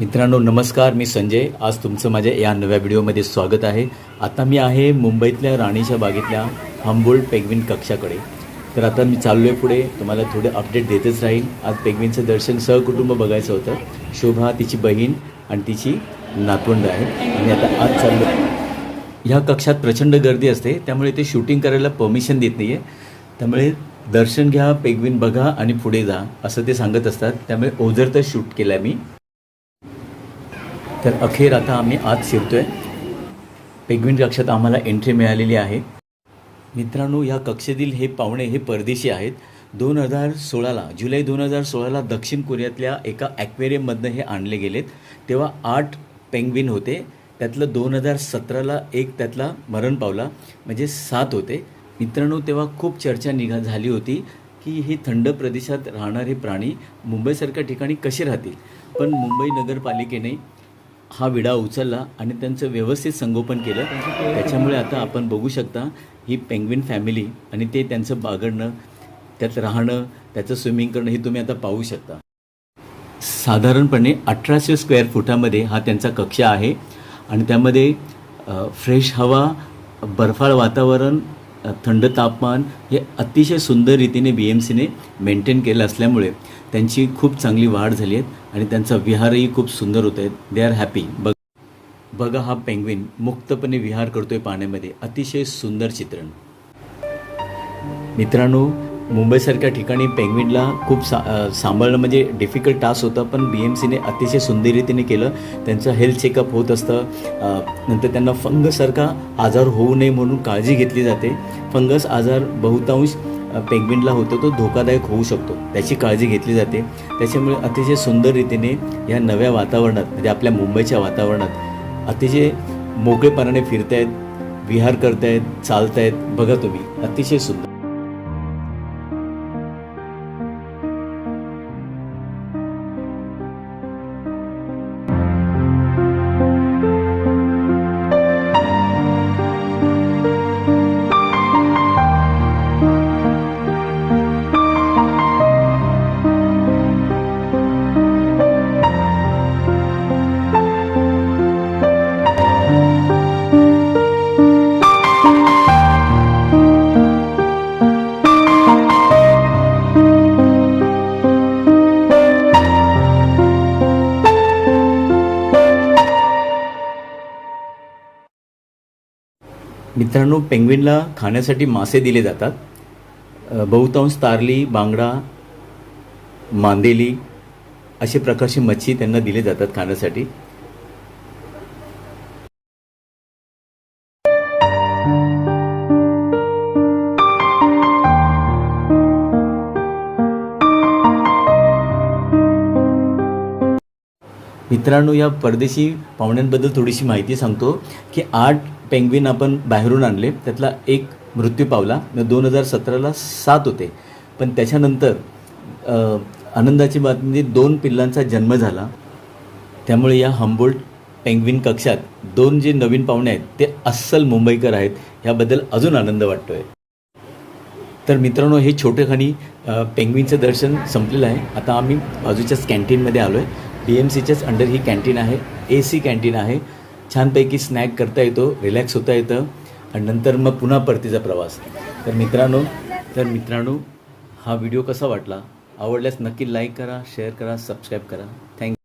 मित्रांनो नमस्कार मी संजय. आज तुमचं माझ्या या नव्या व्हिडिओमध्ये स्वागत आहे. आता मी आहे मुंबईतल्या राणीच्या बागेतल्या हंबोल्ड पेगविन कक्षाकडे. तर आता मी चाललो आहे पुढे. तुम्हाला थोडे अपडेट देतच राहील आज पेगविनचं दर्शन सहकुटुंब बघायचं होतं. शोभा तिची बहीण आणि तिची नातवंड आहे आणि आता आज चाललो ह्या कक्षात प्रचंड गर्दी असते. त्यामुळे ते शूटिंग करायला परमिशन देत नाही आहे त्यामुळे दर्शन घ्या पेगविन बघा आणि पुढे जा असं ते सांगत असतात. त्यामुळे ओझर तर शूट केलं आहे मी. तर अखेर आता आम्ही आत आहे पेगविन कक्षात आम्हाला एंट्री मिळालेली आहे. मित्रांनो या कक्षेतील हे पाहुणे हे परदेशी आहेत. दोन हजार सोळाला जुलै दोन हजार सोळाला दक्षिण कोरियातल्या एका ॲक्वेरियममधनं हे आणले गेलेत. तेव्हा आठ पेंग्विन होते. त्यातलं दोन हजार सतराला एक त्यातला मरण पावला म्हणजे सात होते. मित्रांनो तेव्हा खूप चर्चा निघा झाली होती की हे थंड प्रदेशात राहणारे प्राणी मुंबईसारख्या ठिकाणी कसे राहतील? पण मुंबई नगरपालिकेने हा विडा उचलला आणि त्यांचं व्यवस्थित संगोपन केलं. त्याच्यामुळे आता आपण बघू शकता ही पेंग्विन फॅमिली आणि ते त्यांचं बागडणं त्यात राहणं त्याचं स्विमिंग करणं हे तुम्ही आता पाहू शकता. साधारणपणे अठराशे स्क्वेअर फुटामध्ये हा त्यांचा कक्ष आहे आणि त्यामध्ये फ्रेश हवा बर्फाळ वातावरण थंड तापमान हे अतिशय सुंदर रीतीने बी एम सीने मेंटेन केलं असल्यामुळे त्यांची खूप चांगली वाढ झाली आहे. आणि त्यांचा विहारही खूप सुंदर होत आहेत दे आर हॅपी बघ बघा हा पेंग्विन मुक्तपणे विहार करतोय पाण्यामध्ये. अतिशय सुंदर चित्रण. मित्रांनो मुंबईसारख्या ठिकाणी पेंग्विनला खूप सा सांभाळणं म्हणजे डिफिकल्ट टास्क होतं पण बी एम सीने अतिशय सुंदर रीतीने केलं. त्यांचं हेल्थ चेकअप होत असतं. नंतर त्यांना फंगससारखा आजार होऊ नये म्हणून काळजी घेतली जाते. फंगस आजार बहुतांश पेंग्विनला होतो तो धोकादायक होऊ शकतो. त्याची काळजी घेतली जाते. त्याच्यामुळे अतिशय सुंदर रीतीने या नव्या वातावरणात म्हणजे आपल्या मुंबईच्या वातावरणात अतिशय मोकळेपणाने फिरतायत विहार करतायत चालतायत बघा तुम्ही अतिशय सुंदर. मित्रांनो पेंग्विनला खाण्यासाठी मासे दिले जातात. बहुतांश तारली बांगडा मांदेली असे प्रकारची मच्छी त्यांना दिले जातात खाण्यासाठी. मित्रांनो या परदेशी पाहुण्यांबद्दल थोडीशी माहिती सांगतो की आठ पेंग्विन आपण बाहेरून आणले. त्यातला एक मृत्यू पावला. दोन हजार सतराला सात होते. पण त्याच्यानंतर आनंदाची बातमी म्हणजे दोन पिल्लांचा जन्म झाला. त्यामुळे या हंबोल्ट पेंग्विन कक्षात दोन जे नवीन पाहुणे आहेत ते अस्सल मुंबईकर आहेत. ह्याबद्दल अजून आनंद वाटतो आहे तर मित्रांनो हे छोटेखानी पेंग्विनचं दर्शन संपलेलं आहे. आता आम्ही बाजूच्याच कॅन्टीनमध्ये आलो आहे बी एम सीच्याच अंडर ही कॅन्टीन आहे. ए सी कॅन्टीन आहे. छानपैकी स्नॅक करता येतो रिलॅक्स होता येतं. आणि नंतर मग पुन्हा परतीचा प्रवास. तर मित्रांनो तर मित्रांनो हा व्हिडिओ कसा वाटला? आवडल्यास नक्की लाईक करा शेअर करा सबस्क्राईब करा. थँक्यू